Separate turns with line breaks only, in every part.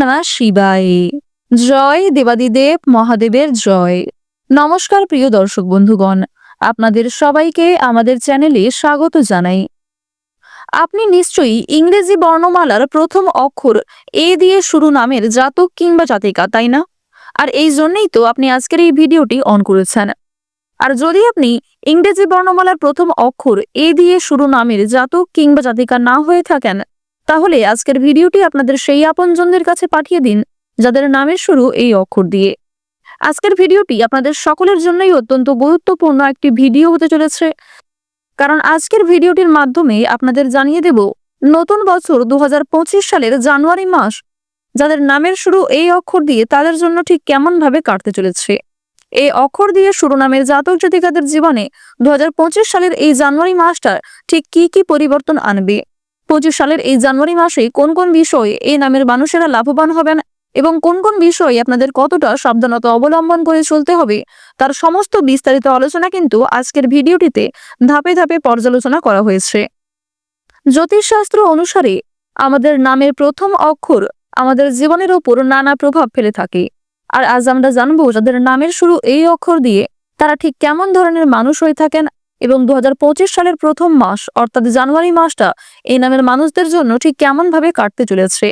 নমঃ শিবায়? জয় দেবাদিদেব মহাদেবের জয়। নমস্কার প্রিয় দর্শক বন্ধুগণ, আপনাদের সবাইকে আমাদের চ্যানেলে স্বাগত জানাই। আপনি নিশ্চয়ই ইংরেজি বর্ণমালার প্রথম অক্ষর এ দিয়ে শুরু নামের জাতক কিংবা জাতিকা, তাই না? আর এই জন্যই তো আপনি আজকের এই ভিডিওটি অন করেছেন। আর যদি আপনি ইংরেজি বর্ণমালার প্রথম অক্ষর এ দিয়ে শুরু নামের জাতক কিংবা জাতিকা না হয়ে থাকেন তাহলে আজকের ভিডিওটি আপনাদের সেই আপনজনদের কাছে পাঠিয়ে দিন, যাদের নামের শুরু এই অক্ষর দিয়ে। আজকের ভিডিওটি আপনাদের সকলের জন্যই অত্যন্ত গুরুত্বপূর্ণ একটি ভিডিও হতে চলেছে। কারণ আজকের ভিডিওটির মাধ্যমে আপনাদের জানিয়ে দেব, নতুন বছর দু হাজার পঁচিশ সালের জানুয়ারি মাস, যাদের নামের শুরু এই অক্ষর দিয়ে তাদের জন্য ঠিক কেমন ভাবে কাটতে চলেছে। এই অক্ষর দিয়ে শুরু নামের জাতক জাতিকাদের জীবনে দু হাজার পঁচিশ সালের এই জানুয়ারি মাসটা ঠিক কি কি পরিবর্তন আনবে? পঁচিশ সালের এই জানুয়ারি মাসে কোন কোন বিষয়ে এই নামের মানুষেরা লাভবান হবেন এবং কোন কোন বিষয়ে আপনাদের কতটা সাবধানতা অবলম্বন করে চলতে হবে, তার সমস্ত বিস্তারিত আলোচনা কিন্তু আজকের ভিডিওটিতে ধাপে ধাপে পর্যালোচনা করা হয়েছে। জ্যোতিষশাস্ত্র অনুসারে আমাদের নামের প্রথম অক্ষর আমাদের জীবনের ওপর নানা প্রভাব ফেলে থাকে। আর আজ আমরা জানব যাদের নামের শুরু এই অক্ষর দিয়ে তারা ঠিক কেমন ধরনের মানুষ হয়ে থাকেন এবং দু হাজার পঁচিশ সালের প্রথম মাস, অর্থাৎ জানুয়ারি মাসটা, এই নামের মানুষদের জন্য ঠিক কেমন ভাবে কাটতে চলেছে।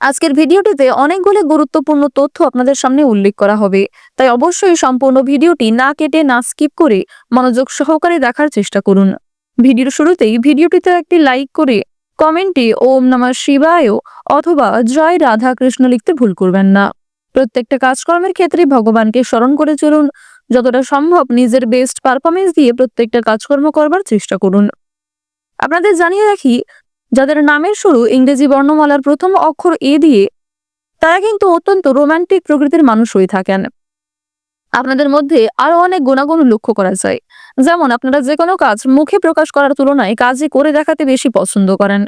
আজকের ভিডিওটিতে অনেকগুলি গুরুত্বপূর্ণ তথ্য আপনাদের সামনে উল্লেখ করা হবে। তাই অবশ্যই সম্পূর্ণ ভিডিওটি না কেটে, না স্কিপ করে মনোযোগ সহকারে দেখার চেষ্টা করুন। ভিডিওর শুরুতেই ভিডিওটিতে একটি লাইক করে কমেন্টে ওম নমঃ শিবায় অথবা জয় রাধা কৃষ্ণ লিখতে ভুল করবেন না। প্রত্যেকটা কাজকর্মের ক্ষেত্রে ভগবানকে স্মরণ করে চলুন। যতটা সম্ভব নিজের বেস্ট পারফরমেন্স দিয়ে প্রত্যেকটা কাজকর্ম করবার চেষ্টা করুন। আপনাদের জানিয়ে রাখি, যাদের নামের শুরু ইংরেজি বর্ণমালার প্রথম অক্ষর এ দিয়ে, তারা কিন্তু অত্যন্ত রোমান্টিক প্রকৃতির মানুষ হয়ে থাকেন। আপনাদের মধ্যে আরও অনেক গুণাগুণ লক্ষ্য করা যায়। যেমন আপনারা যে কোনো কাজ মুখে প্রকাশ করার তুলনায় কাজে করে দেখাতে বেশি পছন্দ করেন।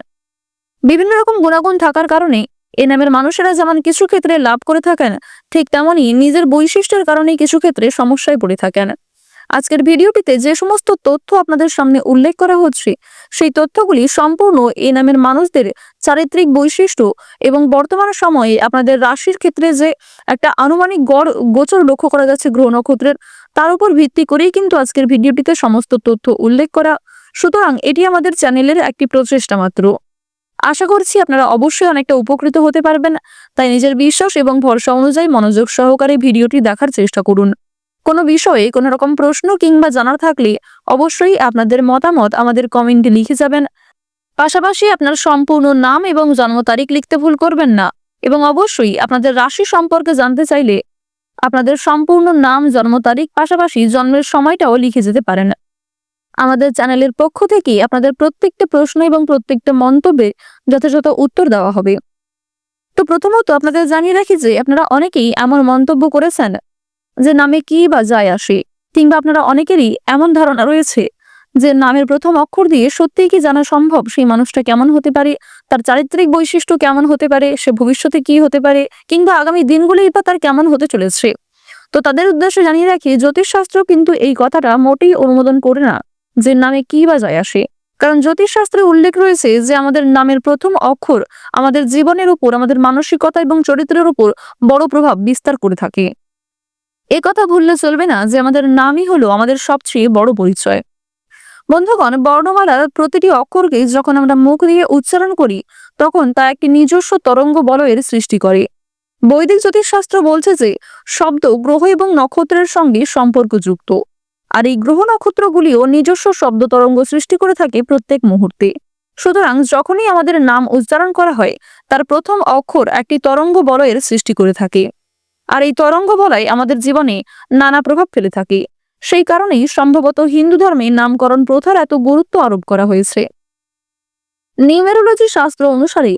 বিভিন্ন রকম গুণাগুণ থাকার কারণে এ নামের মানুষেরা যেমন কিছু ক্ষেত্রে লাভ করে থাকেন, ঠিক তেমনই নিজের বৈশিষ্ট্যের কারণে কিছু ক্ষেত্রে সমস্যায় পড়ে থাকেন। আজকের ভিডিওটিতে যে সমস্ত তথ্য আপনাদের সামনে উল্লেখ করা হচ্ছে, সেই তথ্যগুলি সম্পূর্ণ এ নামের মানুষদের চারিত্রিক বৈশিষ্ট্য এবং বর্তমান সময়ে আপনাদের রাশির ক্ষেত্রে যে একটা আনুমানিক গড় গোচর লক্ষ্য করা যাচ্ছে গ্রহ নক্ষত্রের, তার উপর ভিত্তি করেই কিন্তু আজকের ভিডিওটিতে সমস্ত তথ্য উল্লেখ করা। সুতরাং এটি আমাদের চ্যানেলের একটি প্রচেষ্টা মাত্র। আশা করছি আপনারা অবশ্যই অনেকটা উপকৃত হতে পারবেন। তাই নিজের বিশ্বাস এবং ভরসা অনুযায়ী মনোযোগ সহকারে ভিডিওটি দেখার চেষ্টা করুন। কোনো বিষয়ে কোনো রকম প্রশ্ন কিংবা জানার থাকলে অবশ্যই আপনাদের মতামত আমাদের কমেন্টে লিখে যাবেন। পাশাপাশি আপনার সম্পূর্ণ নাম এবং জন্ম তারিখ লিখতে ভুল করবেন না এবং অবশ্যই আপনাদের রাশি সম্পর্কে জানতে চাইলে আপনাদের সম্পূর্ণ নাম, জন্ম তারিখ, পাশাপাশি জন্মের সময়টাও লিখে যেতে পারেন। আমাদের চ্যানেলের পক্ষ থেকে আপনাদের প্রত্যেকটা প্রশ্ন এবং প্রত্যেকটা মন্তব্যে যথাযথ উত্তর দেওয়া হবে। তো প্রথমত আপনাদের জানিয়ে রাখি যে আপনারা অনেকেই এমন মন্তব্য করেছেন যে নামে কি বা যায় আসে, কিংবা আপনারা অনেকেরই এমন ধারণা রয়েছে যে নামের প্রথম অক্ষর দিয়ে সত্যিই কি জানা সম্ভব, সেই মানুষটা কেমন হতে পারে, তার চারিত্রিক বৈশিষ্ট্য কেমন হতে পারে, সে ভবিষ্যতে কি হতে পারে, কিংবা আগামী দিনগুলোই বা তার কেমন হতে চলেছে। তো তাদের উদ্দেশ্যে জানিয়ে রাখি, জ্যোতিষশাস্ত্র কিন্তু এই কথাটা মোটেই অনুমোদন করে না। যে নামে কি বা যায় আসে? কারণ জ্যোতিষশাস্ত্রে উল্লেখ রয়েছে যে আমাদের নামের প্রথম অক্ষর আমাদের জীবনের উপর, আমাদের মানসিকতা এবং চরিত্রের উপর বড় প্রভাব বিস্তার করে থাকে। এ কথা ভুললে চলবে না যে আমাদের নামই হলো আমাদের সবচেয়ে বড় পরিচয়। বন্ধুগণ, বর্ণমালার প্রতিটি অক্ষরকে যখন আমরা মুখ দিয়ে উচ্চারণ করি, তখন তা একটি নিজস্ব তরঙ্গ বলয়ের সৃষ্টি করে। বৈদিক জ্যোতিষশাস্ত্র বলছে যে শব্দ গ্রহ এবং নক্ষত্রের সঙ্গে সম্পর্কযুক্ত। আর এই গ্রহ নক্ষত্রগুলিও নিজস্ব শব্দ তরঙ্গ সৃষ্টি করে থাকে প্রত্যেক মুহূর্তে। সুতরাং যখনই আমাদের নাম উচ্চারণ করা হয়, তার প্রথম অক্ষর একটি তরঙ্গ বলয়ের সৃষ্টি করে থাকে। আর এই তরঙ্গ বলয় আমাদের জীবনে নানা প্রভাব ফেলে থাকে। সেই কারণেই সম্ভবত হিন্দু ধর্মে নামকরণ প্রথার এত গুরুত্ব আরোপ করা হয়েছে। নিউমেরোলজি শাস্ত্র অনুসারে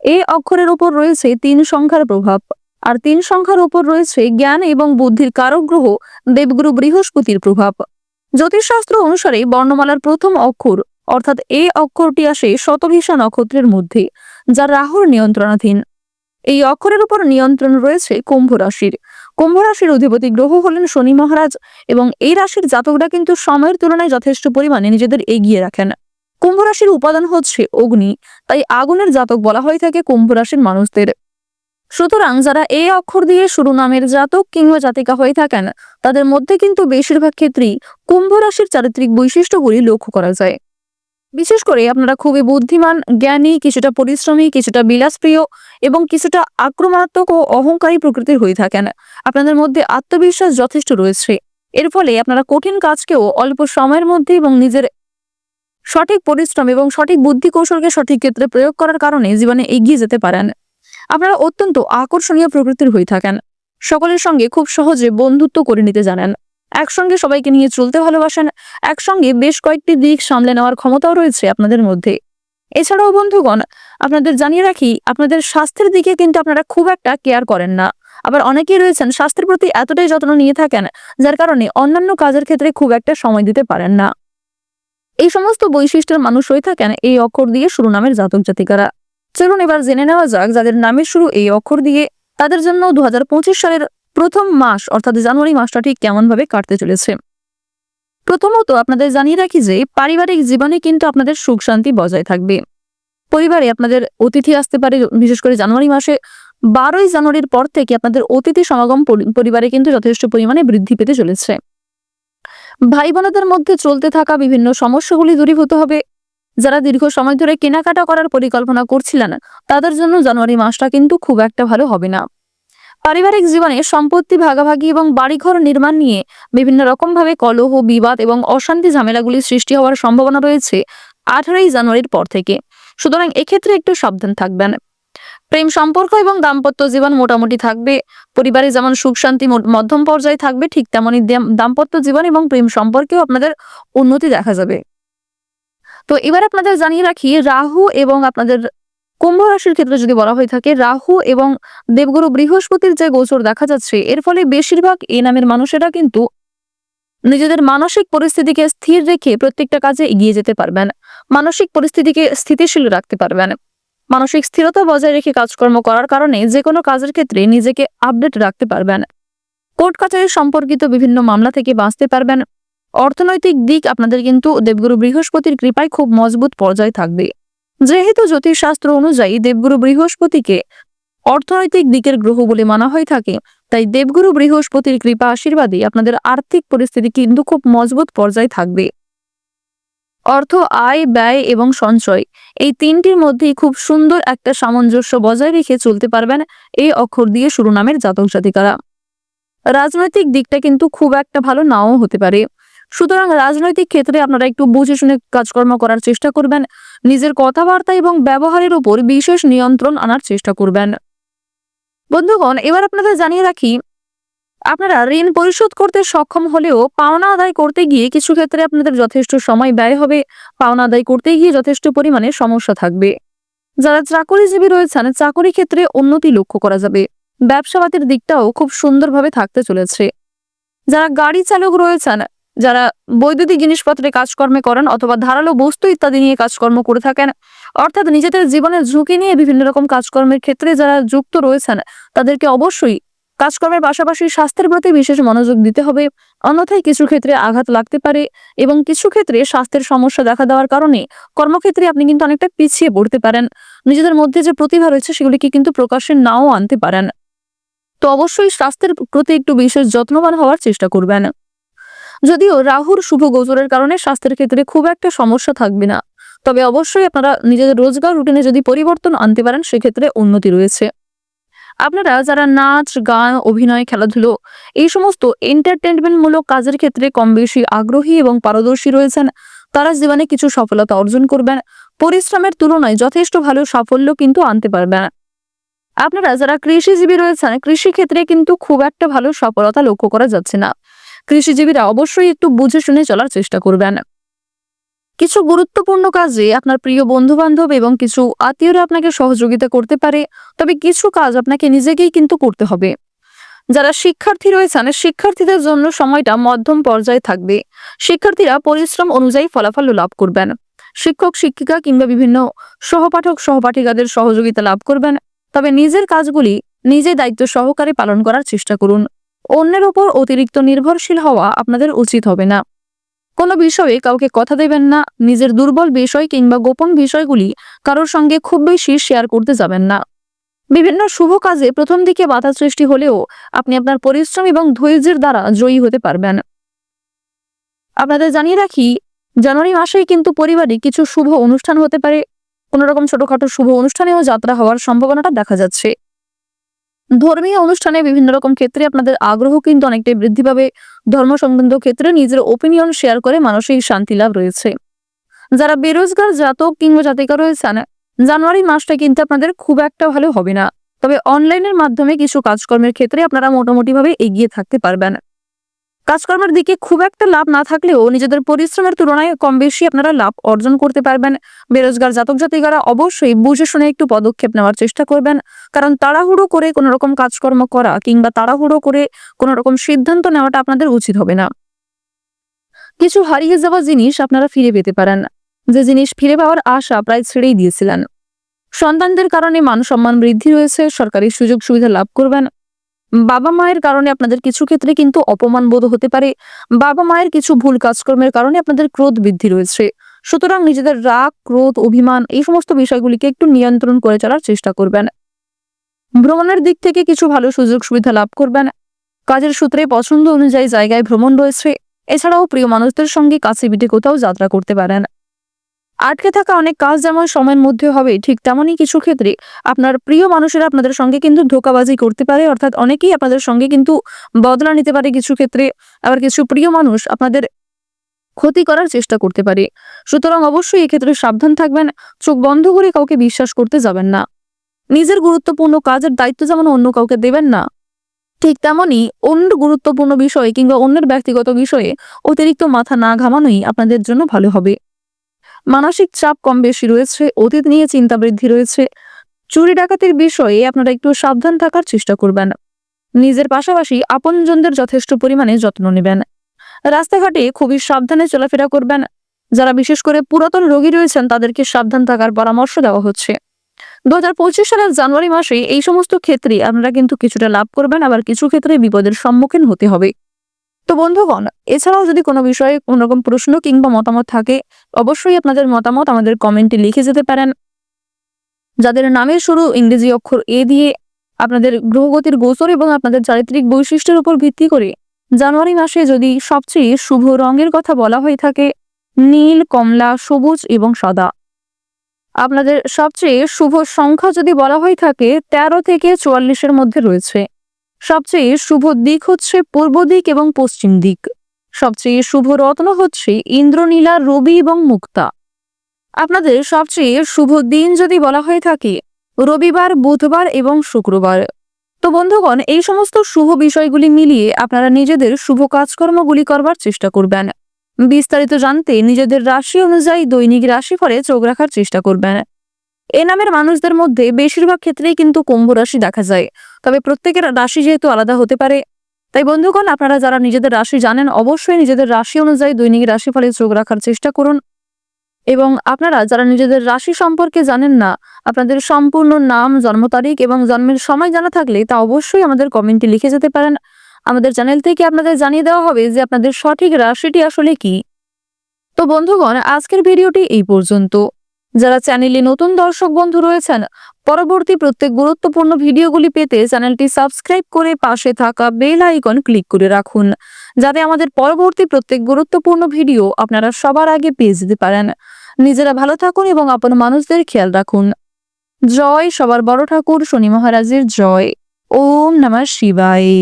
এই অক্ষরের উপর রয়েছে তিন সংখ্যার প্রভাব। আর তিন সংখ্যার উপর রয়েছে জ্ঞান এবং বুদ্ধির কারক গ্রহ দেবগুরু বৃহস্পতির প্রভাব। জ্যোতিষশাস্ত্র অনুসারে বর্ণমালার প্রথম অক্ষর, অর্থাৎ এ অক্ষরটি আসে শতভিষা নক্ষত্রের মধ্যে, যা রাহুর নিয়ন্ত্রণাধীন। এই অক্ষরের উপর নিয়ন্ত্রণ রয়েছে কুম্ভ রাশির। কুম্ভ রাশির অধিপতি গ্রহ হলেন শনি মহারাজ এবং এই রাশির জাতকরা কিন্তু সময়ের তুলনায় যথেষ্ট পরিমাণে নিজেদের এগিয়ে রাখেন। কুম্ভ রাশির উপাদান হচ্ছে অগ্নি, তাই আগুনের জাতক বলা হয়ে থাকে কুম্ভ রাশির মানুষদের। সুতরাং যারা এই অক্ষর দিয়ে শুরু নামের জাতক কিংবা জাতিকা হয়ে থাকেন, তাদের মধ্যে কিন্তু বেশিরভাগ ক্ষেত্রেই কুম্ভ রাশির চারিত্রিক বৈশিষ্ট্যগুলি লক্ষ্য করা যায়। বিশেষ করে আপনারা খুবই বুদ্ধিমান, জ্ঞানী, কিছুটা পরিশ্রমী, কিছুটা বিলাসপ্রিয় এবং কিছুটা আক্রমণাত্মক ও অহংকারী প্রকৃতির হয়ে থাকেন। আপনাদের মধ্যে আত্মবিশ্বাস যথেষ্ট রয়েছে। এর ফলে আপনারা কঠিন কাজকেও অল্প সময়ের মধ্যে এবং নিজের সঠিক পরিশ্রম এবং সঠিক বুদ্ধি কৌশলকে সঠিক ক্ষেত্রে প্রয়োগ করার কারণে জীবনে এগিয়ে যেতে পারেন। আপনারা অত্যন্ত আকর্ষণীয় প্রকৃতির হয়ে থাকেন। সকলের সঙ্গে খুব সহজে বন্ধুত্ব করে নিতে জানেন। একসঙ্গে সবাইকে নিয়ে চলতে ভালোবাসেন। একসঙ্গে বেশ কয়েকটি দিক সামলে নেওয়ার ক্ষমতাও রয়েছে আপনাদের মধ্যে। এছাড়াও বন্ধুগণ, আপনাদের জানিয়ে রাখি, আপনাদের স্বাস্থ্যের দিকে কিন্তু আপনারা খুব একটা কেয়ার করেন না। আবার অনেকেই রয়েছেন স্বাস্থ্যের প্রতি এতটাই যত্ন নিয়ে থাকেন, যার কারণে অন্যান্য কাজের ক্ষেত্রে খুব একটা সময় দিতে পারেন না। এই সমস্ত বৈশিষ্ট্যের মানুষ হয়ে থাকেন এই অক্ষর দিয়ে শুরু নামের জাতক জাতিকারা। চলুন এবার জেনে নেওয়া যাক যাদের নামের শুরু এই অক্ষর দিয়ে, তাদের জন্য দু হাজার পঁচিশ সালের প্রথম মাস, অর্থাৎ জানুয়ারি মাসটা ঠিক কেমন ভাবে কাটতে চলেছে। প্রথমত আপনাদের জানিয়ে রাখি যে, পারিবারিক জীবনে কিন্তু আপনাদের সুখ শান্তি বজায় থাকবে। পরিবারে আপনাদের অতিথি আসতে পারে, বিশেষ করে জানুয়ারি মাসে। বারোই জানুয়ারির পর থেকে আপনাদের অতিথি সমাগম পরিবারে কিন্তু যথেষ্ট পরিমাণে বৃদ্ধি পেতে চলেছে। ভাই বোনেদের মধ্যে চলতে থাকা বিভিন্ন সমস্যাগুলি দূরীভূত হবে। যারা দীর্ঘ সময় ধরে কেনাকাটা করার পরিকল্পনা করছিলেন, তাদের জন্য জানুয়ারি মাসটা কিন্তু খুব একটা ভালো হবে না। পারিবারিক জীবনে সম্পত্তি ভাগাভাগি এবং বাড়িঘর নির্মাণ নিয়ে বিভিন্ন রকম ভাবে কলহ, বিবাদ এবং অশান্তি ঝামেলাগুলি সৃষ্টি হওয়ার সম্ভাবনা রয়েছে আঠারোই জানুয়ারির পর থেকে। সুতরাং এক্ষেত্রে একটু সাবধান থাকবেন। প্রেম সম্পর্ক এবং দাম্পত্য জীবন মোটামুটি থাকবে। পরিবারে যেমন সুখ, শান্তি মধ্যম পর্যায়ে থাকবে, ঠিক তেমনই দাম- দাম্পত্য জীবন এবং প্রেম সম্পর্কেও আপনাদের উন্নতি দেখা যাবে। তো এবার আপনাদের জানিয়ে রাখি, রাহু এবং আপনাদের কুম্ভ রাশির ক্ষেত্রে যদি বলা হয়ে থাকে, রাহু এবং দেবগুরু বৃহস্পতির যে গোচর দেখা যাচ্ছে, এর ফলে বেশিরভাগ এই নামের মানুষেরা কিন্তু নিজেদের মানসিক পরিস্থিতিকে স্থির রেখে প্রত্যেকটা কাজে এগিয়ে যেতে পারবেন। মানসিক পরিস্থিতিকে স্থিতিশীল রাখতে পারবেন। মানসিক স্থিরতা বজায় রেখে কাজকর্ম করার কারণে যে কোনো কাজের ক্ষেত্রে নিজেকে আপডেট রাখতে পারবেন। কোর্ট কাছারি সম্পর্কিত বিভিন্ন মামলা থেকে বাঁচতে পারবেন। অর্থনৈতিক দিক আপনাদের কিন্তু দেবগুরু বৃহস্পতির কৃপায় খুব মজবুত পর্যায়ে থাকবে। যেহেতু জ্যোতিষশাস্ত্র অনুযায়ী দেবগুরু বৃহস্পতিকে অর্থনৈতিক দিকের গ্রহ বলে মানা হয়ে থাকে, তাই দেবগুরু বৃহস্পতির কৃপা আশীর্বাদে আপনাদের আর্থিক পরিস্থিতি কিন্তু খুব মজবুত পর্যায়ে থাকবে। অর্থ, আয়, ব্যয় এবং সঞ্চয় এই তিনটির মধ্যেই খুব সুন্দর একটা সামঞ্জস্য বজায় রেখে চলতে পারবেন এই অক্ষর দিয়ে শুরু নামের জাতক জাতিকারা। রাজনৈতিক দিকটা কিন্তু খুব একটা ভালো নাও হতে পারে। সুতরাং রাজনৈতিক ক্ষেত্রে আপনারা একটু বুঝে শুনে কাজকর্ম করার চেষ্টা করবেন, নিজের কথাবার্তা এবং ব্যবহারের উপর বিশেষ নিয়ন্ত্রণ আনার চেষ্টা করবেন। বন্ধুগণ, এবার আপনাদের জানিয়ে রাখি, আপনারা ঋণ পরিশোধ করতে সক্ষম হলেও পাওনা আদায় করতে গিয়ে কিছু ক্ষেত্রে আপনাদের যথেষ্ট সময় ব্যয় হবে, পাওনা আদায় করতে গিয়ে যথেষ্ট পরিমাণে সমস্যা থাকবে। যারা চাকরিজীবী রয়েছেন, চাকরি ক্ষেত্রে উন্নতি লক্ষ্য করা যাবে। ব্যবসাপাতির দিকটাও খুব সুন্দরভাবে থাকতে চলেছে। যারা গাড়ি চালক রয়েছেন যারা বৈদ্যুতিক জিনিসপত্রে কাজকর্মে করেন অথবা ধারালো বস্তু ইত্যাদি নিয়ে কাজকর্ম করে থাকেন, অর্থাৎ নিজেদের জীবনের ঝুঁকি নিয়ে বিভিন্ন রকম কাজকর্মের ক্ষেত্রে যারা যুক্ত রয়েছেন, তাদেরকে অবশ্যই কাজকর্মের পাশাপাশি স্বাস্থ্যের প্রতি বিশেষ মনোযোগ দিতে হবে। অন্যথায় কিছু ক্ষেত্রে আঘাত লাগতে পারে এবং কিছু ক্ষেত্রে স্বাস্থ্যের সমস্যা দেখা দেওয়ার কারণে কর্মক্ষেত্রে আপনি কিন্তু অনেকটা পিছিয়ে পড়তে পারেন। নিজেদের মধ্যে যে প্রতিভা রয়েছে সেগুলিকে কিন্তু প্রকাশ্যে নাও আনতে পারেন। তো অবশ্যই স্বাস্থ্যের প্রতি একটু বিশেষ যত্নবান হওয়ার চেষ্টা করবেন। যদিও রাহুর শুভ গোচরের কারণে স্বাস্থ্যের ক্ষেত্রে খুব একটা সমস্যা থাকবে না। তবে অবশ্যই আপনারা নিজেদের রোজগার রুটিনে যদি পরিবর্তন আনতে পারেন, সেক্ষেত্রে উন্নতি রয়েছে। আপনারা যারা নাচ, গান, অভিনয়, খেলাধুলো এই সমস্ত এন্টারটেনমেন্ট মূলক কাজের ক্ষেত্রে কম বেশি আগ্রহী এবং পারদর্শী রয়েছেন, তারা জীবনে কিছু সফলতা অর্জন করবেন। পরিশ্রমের তুলনায় যথেষ্ট ভালো সাফল্য কিন্তু আনতে পারবেন। আপনারা যারা কৃষিজীবী রয়েছেন কৃষি ক্ষেত্রে কিন্তু খুব একটা ভালো সফলতা লক্ষ্য করা যাচ্ছে না। কৃষিজীবীরা অবশ্যই একটু বুঝে শুনে চলার চেষ্টা করবেন। কিছু গুরুত্বপূর্ণ কাজে আপনার প্রিয় বন্ধু বান্ধব এবং কিছু আত্মীয়রা আপনাকে সহযোগিতা করতে পারে, তবে কিছু কাজ আপনাকে নিজেকেই কিন্তু করতে হবে। যারা শিক্ষার্থী রয়েছেন, শিক্ষার্থীদের জন্য সময়টা মধ্যম পর্যায়ে থাকবে। শিক্ষার্থীরা পরিশ্রম অনুযায়ী ফলাফল লাভ করবেন। শিক্ষক, শিক্ষিকা কিংবা বিভিন্ন সহপাঠক, সহপাঠিকাদের সহযোগিতা লাভ করবেন। তবে নিজের কাজগুলি নিজে দায়িত্ব সহকারে পালন করার চেষ্টা করুন। অন্যের ওপর অতিরিক্ত নির্ভরশীল হওয়া আপনাদের উচিত হবে না। কোনো বিষয়ে কাউকে কথা দেবেন না, নিজের দুর্বল বিষয় কিংবা গোপন বিষয়গুলি কারোর সঙ্গে খুব বেশি শেয়ার করতে যাবেন না। বিভিন্ন শুভ কাজে প্রথম দিকে বাধা সৃষ্টি হলেও আপনি আপনার পরিশ্রম এবং ধৈর্যের দ্বারা জয়ী হতে পারবেন। আপনাদের জানিয়ে রাখি, জানুয়ারি মাসেই কিন্তু পরিবারে কিছু শুভ অনুষ্ঠান হতে পারে। কোনো রকম ছোটখাটো শুভ অনুষ্ঠানেও যাত্রা হওয়ার সম্ভাবনাটা দেখা যাচ্ছে। ধর্মীয় অনুষ্ঠানে বিভিন্ন রকম ক্ষেত্রে আপনাদের আগ্রহ কিন্তু অনেকটাই বৃদ্ধি পাবে। ধর্ম সংক্রান্ত ক্ষেত্রে নিজের ওপিনিয়ন শেয়ার করে মানসিক শান্তি লাভ রয়েছে। যারা বেরোজগার, জাতক কিংবা জাতিকা রয়েছেন জানুয়ারি মাসটা কিন্তু আপনাদের খুব একটা ভালো হবে না। তবে অনলাইনের মাধ্যমে কিছু কাজকর্মের ক্ষেত্রে আপনারা মোটামুটিভাবে এগিয়ে থাকতে পারবেন। কাজকর্মের দিকে খুব একটা লাভ না থাকলেও নিজেদের পরিশ্রমের তুলনায় কম বেশি আপনারা লাভ অর্জন করতে পারবেন। বেরোজগার জাতক জাতিকারা অবশ্যই বুঝে শুনে একটু পদক্ষেপ নেওয়ার চেষ্টা করবেন। কারণ তাড়াহুড়ো করে কোনো রকম কাজকর্ম করা কিংবা তাড়াহুড়ো করে কোনো রকম সিদ্ধান্ত নেওয়াটা আপনাদের উচিত হবে না। কিছু হারিয়ে যাওয়া জিনিস আপনারা ফিরে পেতে পারেন। যে জিনিস ফিরে পাওয়ার আশা প্রায় ছেড়েই দিয়েছিলেন। সন্তানদের কারণে মান সম্মান বৃদ্ধি রয়েছে, সরকারি সুযোগ সুবিধা লাভ করবেন। বাবা মায়ের কারণে আপনাদের কিছু ক্ষেত্রে কিন্তু অপমান বোধ হতে পারে। বাবা মায়ের কিছু ভুল কাজকর্মের কারণে আপনাদের ক্রোধ বৃদ্ধি রয়েছে। সুতরাং নিজেদের রাগ, ক্রোধ, অভিমান এই সমস্ত বিষয়গুলিকে একটু নিয়ন্ত্রণ করে চলার চেষ্টা করবেন। ভ্রমণের দিক থেকে কিছু ভালো সুযোগ সুবিধা লাভ করবেন। কাজের সূত্রে পছন্দ অনুযায়ী জায়গায় ভ্রমণ রয়েছে। এছাড়াও প্রিয় মানুষদের সঙ্গে কাছে পিঠে কোথাও যাত্রা করতে পারেন। আটকে থাকা অনেক কাজ যেমন সময়ের মধ্যে হবে, ঠিক তেমনই কিছু ক্ষেত্রে আপনার প্রিয় মানুষেরা আপনাদের সঙ্গে কিন্তু ধোকাবাজি করতে পারে, অর্থাৎ অনেকেই আপনাদের সঙ্গে কিন্তু বদলা নিতে পারে কিছু ক্ষেত্রে। আবার কিছু প্রিয় মানুষ আপনাদের ক্ষতি করার চেষ্টা করতে পারে। সুতরাং অবশ্যই এক্ষেত্রে সাবধান থাকবেন, চোখ বন্ধ করে কাউকে বিশ্বাস করতে যাবেন না। নিজের গুরুত্বপূর্ণ কাজের দায়িত্ব যেমন অন্য কাউকে দেবেন না, ঠিক তেমনই অন্য গুরুত্বপূর্ণ বিষয়ে কিংবা অন্যের ব্যক্তিগত বিষয়ে অতিরিক্ত মাথা না ঘামানোই আপনাদের জন্য ভালো হবে। মানসিক চাপ কম বেশি রয়েছে, অতীত নিয়ে চিন্তা বৃদ্ধি রয়েছে। চুরি ডাকাতির বিষয়ে আপনারা একটু সাবধান থাকার চেষ্টা করবেন। নিজের পাশাপাশি আপনজনদের যথেষ্ট পরিমাণে যত্ন নেবেন। রাস্তাঘাটে খুবই সাবধানে চলাফেরা করবেন। যারা বিশেষ করে পুরাতন রোগী রয়েছেন, তাদেরকে সাবধান থাকার পরামর্শ দেওয়া হচ্ছে। দু হাজার পঁচিশ সালের জানুয়ারি মাসে এই সমস্ত ক্ষেত্রে আপনারা কিন্তু কিছুটা লাভ করবেন, আবার কিছু ক্ষেত্রে বিপদের সম্মুখীন হতে হবে। তো বন্ধুগণ, এছাড়াও যদি কোনো বিষয়ে কোনো রকম প্রশ্ন কিংবা মতামত থাকে, অবশ্যই আপনাদের মতামত আমাদের কমেন্টে লিখে যেতে পারেন। যাদের নামের শুরু ইংরেজি অক্ষর এ দিয়ে আপনাদের গ্রহগতির গোচর এবং আপনাদের চারিত্রিক বৈশিষ্ট্যের উপর ভিত্তি করে জানুয়ারি মাসে যদি সবচেয়ে শুভ রঙের কথা বলা হয়ে থাকে, নীল, কমলা, সবুজ এবং সাদা। আপনাদের সবচেয়ে শুভ সংখ্যা যদি বলা হয়ে থাকে, তেরো থেকে চুয়াল্লিশের মধ্যে রয়েছে। সবচেয়ে শুভ দিক হচ্ছে পূর্ব দিক এবং পশ্চিম দিক। সবচেয়ে শুভ রত্ন হচ্ছে ইন্দ্রনীলা, রবি এবং মুক্তা। আপনাদের সবচেয়ে শুভ দিন যদি বলা হয়ে থাকে, রবিবার, বুধবার এবং শুক্রবার। তো বন্ধুগণ, এই সমস্ত শুভ বিষয়গুলি মিলিয়ে আপনারা নিজেদের শুভ কাজকর্মগুলি করবার চেষ্টা করবেন। বিস্তারিত জানতে নিজেদের রাশি অনুযায়ী দৈনিক রাশি রাশিফলে চোখ রাখার চেষ্টা করবেন। এ নামের মানুষদের মধ্যে বেশিরভাগ ক্ষেত্রেই কিন্তু কুম্ভ রাশি দেখা যায়। তবে প্রত্যেকের রাশি যেহেতু আলাদা হতে পারে, তাই বন্ধুগণ, আপনারা যারা নিজেদের রাশি জানেন, অবশ্যই নিজেদের রাশি অনুযায়ী দৈনিক রাশিফলে চোখ রাখার চেষ্টা করুন। এবং আপনারা যারা নিজেদের রাশি সম্পর্কে জানেন না, আপনাদের সম্পূর্ণ নাম, জন্ম তারিখ এবং জন্মের সময় জানা থাকলে তা অবশ্যই আমাদের কমেন্টে লিখে যেতে পারেন। আমাদের চ্যানেল থেকে আপনাদের জানিয়ে দেওয়া হবে যে আপনাদের সঠিক রাশিটি আসলে কি। তো বন্ধুগণ, আজকের ভিডিওটি এই পর্যন্ত। যারা চ্যানেলে নতুন দর্শক বন্ধু রয়েছেন, পরবর্তী প্রত্যেক গুরুত্বপূর্ণ ভিডিওগুলি পেতে চ্যানেলটি সাবস্ক্রাইব করে পাশে থাকা বেল আইকন ক্লিক করে রাখুন, যাতে আমাদের পরবর্তী প্রত্যেক গুরুত্বপূর্ণ ভিডিও আপনারা সবার আগে পেয়ে যেতে পারেন। নিজেরা ভালো থাকুন এবং আপন মানুষদের খেয়াল রাখুন। জয় সবার বড় ঠাকুর, শনি মহারাজের জয়। ওম নমঃ শিবায়।